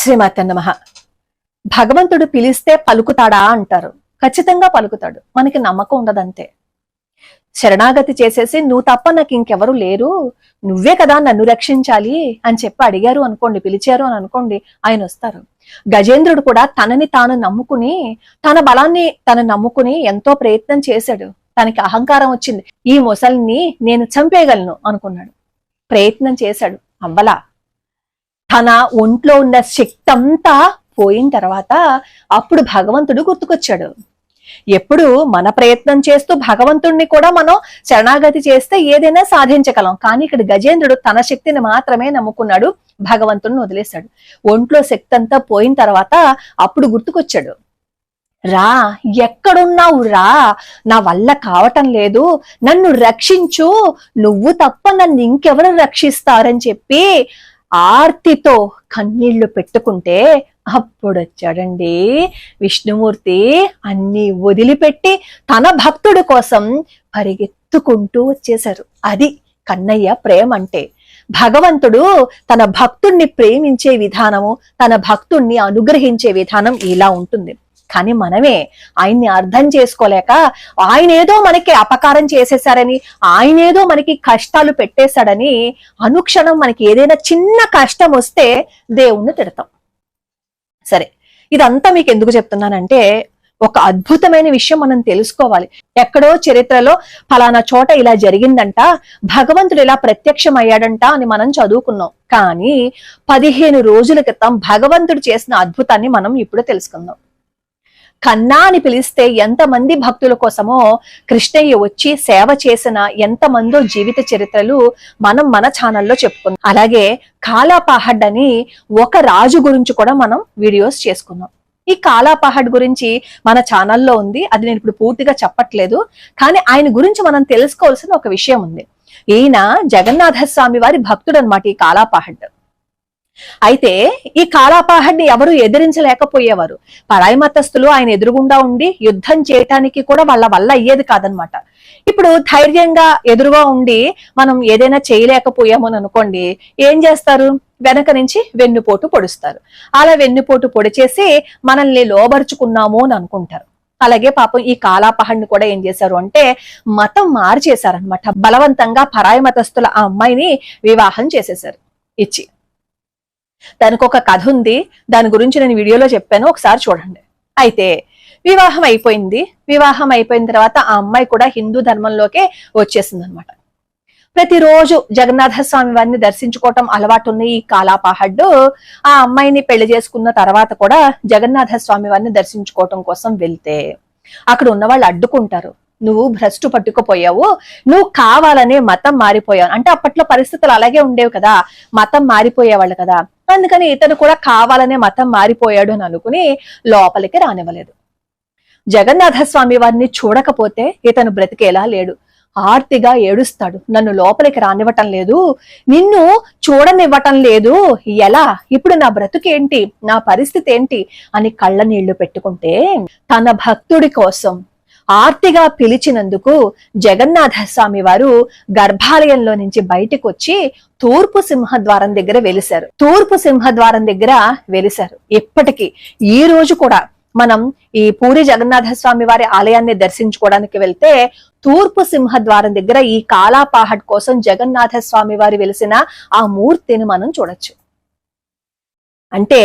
శ్రీమాత నమ. భగవంతుడు పిలిస్తే పలుకుతాడా అంటారు. ఖచ్చితంగా పలుకుతాడు. మనకి నమ్మకం ఉండదంతే. శరణాగతి చేసేసి నువ్వు తప్ప నాకు ఇంకెవరు లేరు. నువ్వే కదా నన్ను రక్షించాలి అని చెప్పి అడిగారు అనుకోండి పిలిచారు అని అనుకోండి ఆయన వస్తారు. గజేంద్రుడు కూడా తనని తాను నమ్ముకుని తన బలాన్ని తను నమ్ముకుని ఎంతో ప్రయత్నం చేశాడు. తనకి అహంకారం వచ్చింది. ఈ మొసలిని నేను చంపేయగలను అనుకున్నాడు. ప్రయత్నం చేశాడు. అవ్వలా. తన ఒంట్లో ఉన్న శక్తి అంతా పోయిన తర్వాత అప్పుడు భగవంతుడు గుర్తుకొచ్చాడు. ఎప్పుడు మన ప్రయత్నం చేస్తూ భగవంతుణ్ణి కూడా మనం శరణాగతి చేస్తే ఏదైనా సాధించగలం. కానీ ఇక్కడ గజేంద్రుడు తన శక్తిని మాత్రమే నమ్ముకున్నాడు భగవంతుడిని వదిలేశాడు. ఒంట్లో శక్తి అంతా పోయిన తర్వాత అప్పుడు గుర్తుకొచ్చాడు. రా ఎక్కడున్నావు రా? నా వల్ల కావటం లేదు. నన్ను రక్షించు. నువ్వు తప్ప నన్ను ఇంకెవరు రక్షిస్తారని చెప్పి ఆర్తితో కన్నీళ్ళు పెట్టుకుంటే అప్పుడొచ్చాడండి. విష్ణుమూర్తి అన్ని వదిలిపెట్టి తన భక్తుడి కోసం పరిగెత్తుకుంటూ వచ్చేశారు. అది కన్నయ్య ప్రేమ అంటే భగవంతుడు తన భక్తుణ్ణి ప్రేమించే విధానము తన భక్తుణ్ణి అనుగ్రహించే విధానం ఇలా ఉంటుంది. కానీ మనమే ఆయన్ని అర్థం చేసుకోలేక ఆయన ఏదో మనకి అపకారం చేసేసారని ఆయన ఏదో మనకి కష్టాలు పెట్టేశాడని అనుక్షణం మనకి ఏదైనా చిన్న కష్టం వస్తే దేవుణ్ణి తిడతాం. సరే ఇదంతా మీకు ఎందుకు చెప్తున్నానంటే ఒక అద్భుతమైన విషయం మనం తెలుసుకోవాలి. ఎక్కడో చరిత్రలో ఫలానా చోట ఇలా జరిగిందంట భగవంతుడు ఇలా ప్రత్యక్షం అయ్యాడంట అని మనం చదువుకున్నాం. కానీ పదిహేను రోజుల క్రితం భగవంతుడు చేసిన అద్భుతాన్ని మనం ఇప్పుడు తెలుసుకుందాం. కన్నా అని పిలిస్తే ఎంతమంది భక్తుల కోసమో కృష్ణయ్య వచ్చి సేవ చేసిన ఎంతమందో జీవిత చరిత్రలు మనం మన ఛానల్లో చెప్పుకున్నాం అలాగే కాలాపాహడ్ అని ఒక రాజు గురించి కూడా మనం వీడియోస్ చేసుకున్నాం ఈ కాలాపాహడ్ గురించి మన ఛానల్లో ఉంది. అది నేను ఇప్పుడు పూర్తిగా చెప్పట్లేదు. కానీ ఆయన గురించి మనం తెలుసుకోవాల్సిన ఒక విషయం ఉంది. ఈయన జగన్నాథ స్వామి వారి భక్తుడు అనమాట ఈ కాలాపాహడ్. అయితే ఈ కాలాపాహాన్ని ఎవరు ఎదిరించలేకపోయేవారు. పరాయి మతస్థులు ఆయన ఎదురుగుండా ఉండి యుద్ధం చేయటానికి కూడా వాళ్ళ వల్ల అయ్యేది కాదనమాట ఇప్పుడు ధైర్యంగా ఎదురుగా ఉండి మనం ఏదైనా చేయలేకపోయాము అనుకోండి ఏం చేస్తారు? వెనక నుంచి వెన్నుపోటు పొడుస్తారు. అలా వెన్నుపోటు పొడిచేసి మనల్ని లోబరుచుకున్నాము అని అనుకుంటారు. అలాగే పాపం ఈ కాలాపహడ్ని కూడా ఏం చేశారు అంటే మతం మార్చేశారనమాట బలవంతంగా పరాయి మతస్థుల ఆ అమ్మాయిని వివాహం చేసేశారు. ఇచ్చి దానికి ఒక కథ ఉంది. దాని గురించి నేను వీడియోలో చెప్పాను. ఒకసారి చూడండి. అయితే వివాహం అయిపోయింది. వివాహం అయిపోయిన తర్వాత ఆ అమ్మాయి కూడా హిందూ ధర్మంలోకే వచ్చేసింది అనమాట ప్రతిరోజు జగన్నాథ స్వామి వారిని దర్శించుకోవటం అలవాటు ఉన్న ఈ కాలాపాహడ్డు ఆ అమ్మాయిని పెళ్ళి చేసుకున్న తర్వాత కూడా జగన్నాథ స్వామి వారిని దర్శించుకోవటం కోసం వెళ్తే అక్కడ ఉన్న వాళ్ళు అడ్డుకుంటారు. నువ్వు భ్రష్టు పట్టుకుపోయావు. నువ్వు కావాలనే మతం మారిపోయావు. అంటే అప్పట్లో పరిస్థితులు అలాగే ఉండేవి కదా. మతం మారిపోయేవాళ్ళు కదా. అందుకని ఇతను కూడా కావాలనే మతం మారిపోయాడు అని అనుకుని లోపలికి రానివ్వలేదు. జగన్నాథస్వామి వారిని చూడకపోతే ఇతను బ్రతికేలా లేడు. ఆర్తిగా ఏడుస్తాడు. నన్ను లోపలికి రానివ్వటం లేదు. నిన్ను చూడనివ్వటం లేదు. ఎలా? ఇప్పుడు నా బ్రతుకేంటి? నా పరిస్థితి ఏంటి? అని కళ్ళ నీళ్ళు పెట్టుకుంటే తన భక్తుడి కోసం ఆర్తిగా పిలిచినందుకు జగన్నాథ స్వామి వారు గర్భాలయంలో నుంచి బయటకు వచ్చి తూర్పు సింహద్వారం దగ్గర వెలిశారు. తూర్పు సింహద్వారం దగ్గర వెలిశారు. ఇప్పటికీ ఈ రోజు కూడా మనం ఈ పూరి జగన్నాథ స్వామి వారి ఆలయాన్ని దర్శించుకోవడానికి వెళ్తే తూర్పు సింహద్వారం దగ్గర ఈ కాలాపాహట్ కోసం జగన్నాథ స్వామి వారి వెలిసిన ఆ మూర్తిని మనం చూడొచ్చు. అంటే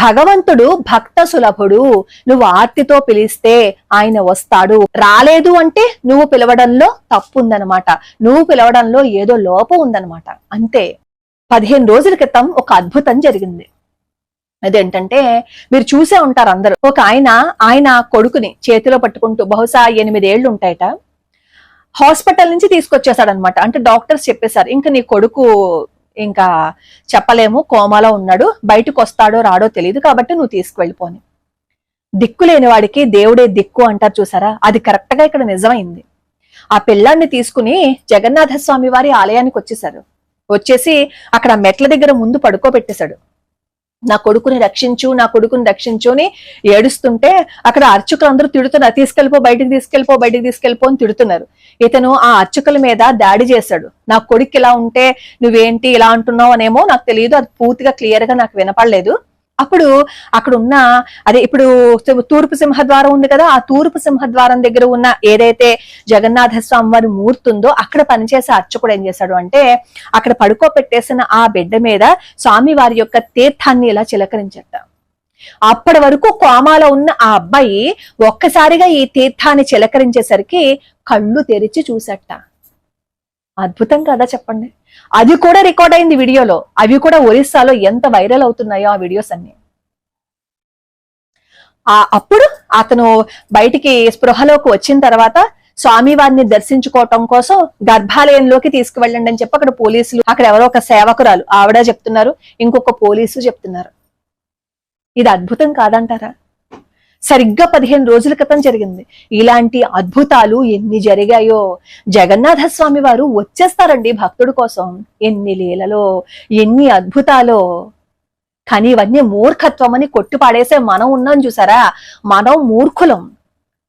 భగవంతుడు భక్త సులభుడు నువ్వు ఆర్తితో పిలిస్తే ఆయన వస్తాడు. రాలేదు అంటే నువ్వు పిలవడంలో తప్పు ఉందనమాట నువ్వు పిలవడంలో ఏదో లోపం ఉందనమాట అంతే. పదిహేను రోజుల క్రితం ఒక అద్భుతం జరిగింది. అదేంటంటే మీరు చూసే ఉంటారు అందరూ. ఒక ఆయన ఆయన కొడుకుని చేతిలో పట్టుకుంటూ బహుశా ఎనిమిదేళ్ళు ఉంటాయట. హాస్పిటల్ నుంచి తీసుకొచ్చేసాడనమాట అంటే డాక్టర్స్ చెప్పేశారు ఇంకా నీ కొడుకు ఇంకా చెప్పలేము కోమాలో ఉన్నాడు బయటకు వస్తాడో రాడో తెలియదు కాబట్టి నువ్వు తీసుకువెళ్ళిపోని దిక్కు లేని వాడికి దేవుడే దిక్కు అంటారు చూసారా? అది కరెక్ట్గా ఇక్కడ నిజమైంది. ఆ పిల్లాన్ని తీసుకుని జగన్నాథ స్వామి వారి ఆలయానికి వచ్చేసారు వచ్చేసి అక్కడ మెట్ల దగ్గర ముందు పడుకోబెట్టేశాడు. నా కొడుకుని రక్షించు నా కొడుకుని రక్షించు అని ఏడుస్తుంటే అక్కడ అర్చకులు అందరూ తిడుతున్నారు. తీసుకెళ్ళిపో బయటికి తీసుకెళ్ళిపో బయటికి తీసుకెళ్ళిపో అని తిడుతున్నారు. ఇతను ఆ అర్చకుల మీద దాడి చేశాడు. నా కొడుకు ఇలా ఉంటే నువ్వేంటి ఇలా అంటున్నావు అనేమో నాకు తెలియదు. అది పూర్తిగా క్లియర్గా నాకు వినపడలేదు. అప్పుడు అక్కడ ఉన్న అదే ఇప్పుడు తూర్పు సింహద్వారం ఉంది కదా ఆ తూర్పు సింహద్వారం దగ్గర ఉన్న ఏదైతే జగన్నాథ స్వామి వారి మూర్తి ఉందో అక్కడ పనిచేసే అర్చకుడు ఏం చేశాడు అంటే అక్కడ పడుకోపెట్టేసిన ఆ బిడ్డ మీద స్వామి వారి యొక్క తీర్థాన్ని ఇలా చిలకరించట అప్పటి వరకు కోమాలో ఉన్న ఆ అబ్బాయి ఒక్కసారిగా ఈ తీర్థాన్ని చిలకరించేసరికి కళ్ళు తెరిచి చూసట అద్భుతం కదా చెప్పండి. అది కూడా రికార్డ్ అయింది వీడియోలో. అవి కూడా ఒరిస్సాలో ఎంత వైరల్ అవుతున్నాయో ఆ వీడియోస్ అన్ని. ఆ అప్పుడు అతను బయటికి స్పృహలోకి వచ్చిన తర్వాత స్వామి వారిని దర్శించుకోవటం కోసం గర్భాలయంలోకి తీసుకువెళ్ళండి అని చెప్పి అక్కడ పోలీసులు అక్కడ ఎవరో ఒక సేవకురాలు ఆవిడ చెప్తున్నారు ఇంకొక పోలీసు చెప్తున్నారు. ఇది అద్భుతం కాదంటారా? సరిగ్గా పదిహేను రోజుల క్రితం జరిగింది. ఇలాంటి అద్భుతాలు ఎన్ని జరిగాయో జగన్నాథ స్వామి వారు వచ్చేస్తారండి భక్తుడి కోసం. ఎన్ని లీలలో ఎన్ని అద్భుతాలో. కానీ ఇవన్నీ మూర్ఖత్వం అని కొట్టి పాడేసే మనం ఉన్నాం చూసారా? మనం మూర్ఖులం.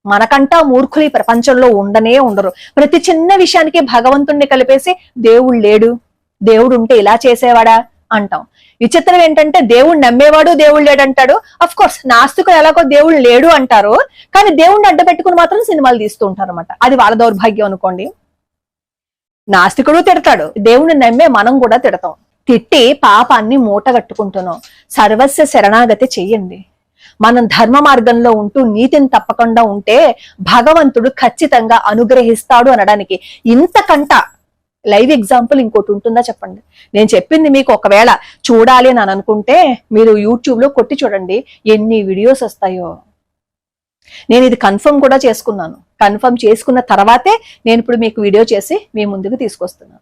మనకంటా మూర్ఖులు ఈ ప్రపంచంలో ఉండనే ఉండరు. ప్రతి చిన్న విషయానికి భగవంతుణ్ణి కలిపేసి దేవుడు లేడు. దేవుడు ఉంటే ఇలా చేసేవాడా? అంటాం. విచిత్రం ఏంటంటే దేవుడు నమ్మేవాడు దేవుడు లేడంటాడు అఫ్ కోర్స్ నాస్తికులు ఎలాగో దేవుడు లేడు అంటారు. కానీ దేవుడిని అడ్డ పెట్టుకుని మాత్రం సినిమాలు తీస్తూ ఉంటారు అనమాట అది వాళ్ళ దౌర్భాగ్యం అనుకోండి. నాస్తికుడు తిడతాడు. దేవుణ్ణి నమ్మే మనం కూడా తిడతాం. తిట్టి పాపాన్ని మూట కట్టుకుంటున్నాం. సర్వస్వ శరణాగతి చెయ్యండి. మనం ధర్మ మార్గంలో ఉంటూ నీతిని తప్పకుండా ఉంటే భగవంతుడు ఖచ్చితంగా అనుగ్రహిస్తాడు అనడానికి ఇంతకంట లైవ్ ఎగ్జాంపుల్ ఇంకోటి ఉంటుందా చెప్పండి? నేను చెప్పింది మీకు ఒకవేళ చూడాలి అని అనుకుంటే మీరు యూట్యూబ్లో కొట్టి చూడండి ఎన్ని వీడియోస్ వస్తాయో. నేను ఇది కన్ఫర్మ్ కూడా చేసుకున్నాను. కన్ఫర్మ్ చేసుకున్న తర్వాతే నేను ఇప్పుడు మీకు వీడియో చేసి మీ ముందుకు తీసుకొస్తున్నాను.